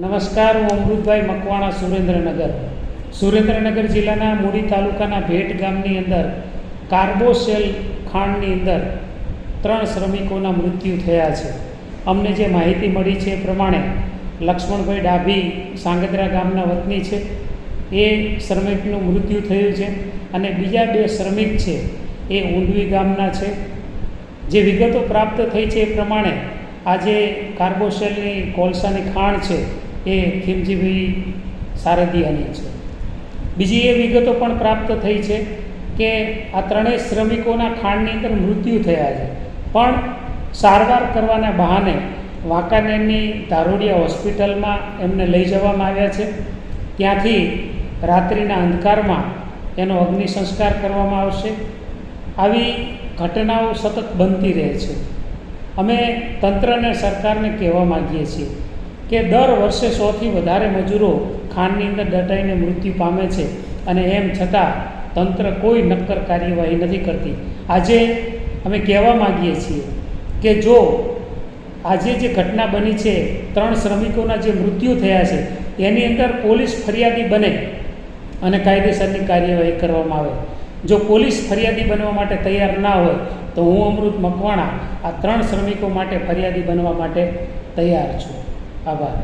નમસ્કાર, હું અમૃતભાઈ મકવાણા, સુરેન્દ્રનગર. સુરેન્દ્રનગર જિલ્લાના મૂડી તાલુકાના ભેટ ગામની અંદર કાર્બોસેલ ખાણની અંદર ત્રણ શ્રમિકોના મૃત્યુ થયા છે. અમને જે માહિતી મળી છે એ પ્રમાણે લક્ષ્મણભાઈ ડાભી સાંગદરા ગામના વતની છે. એ શ્રમિકનું મૃત્યુ થયું છે અને બીજા બે શ્રમિક છે એ ઊંડવી ગામના છે. જે વિગતો પ્રાપ્ત થઈ છે એ પ્રમાણે આજે કાર્બોસેલની કોલસાની ખાણ છે એ ખીમજીભાઈ સારદિયાની છે. બીજી એ વિગતો પણ પ્રાપ્ત થઈ છે કે આ ત્રણેય શ્રમિકોના ખાંડની અંદર મૃત્યુ થયા છે. પણ સારવાર કરવાના બહાને વાંકાનેરની દારૂડિયા હોસ્પિટલમાં એમને લઈ જવામાં આવ્યા છે. ત્યાંથી રાત્રિના અંધકારમાં એનો અગ્નિ સંસ્કાર કરવામાં આવશે. આવી ઘટનાઓ સતત બનતી રહે છે. અમે તંત્રને સરકારને કહેવા માગીએ છીએ કે દર વર્ષે સોથી વધારે મજૂરો ખાંડની અંદર દટાઈને મૃત્યુ પામે છે અને એમ છતાં તંત્ર કોઈ નક્કર કાર્યવાહી નથી કરતી. આજે અમે કહેવા માગીએ છીએ કે જો આજે જે ઘટના બની છે, ત્રણ શ્રમિકોના જે મૃત્યુ થયા છે, એની અંદર પોલીસ ફરિયાદી બને અને કાયદેસરની કાર્યવાહી કરવામાં આવે. જો પોલીસ ફરિયાદી બનવા માટે તૈયાર ના હોય, તો હું અમૃત મકવાણા આ ત્રણ શ્રમિકો માટે ફરિયાદી બનવા માટે તૈયાર છું. આભાર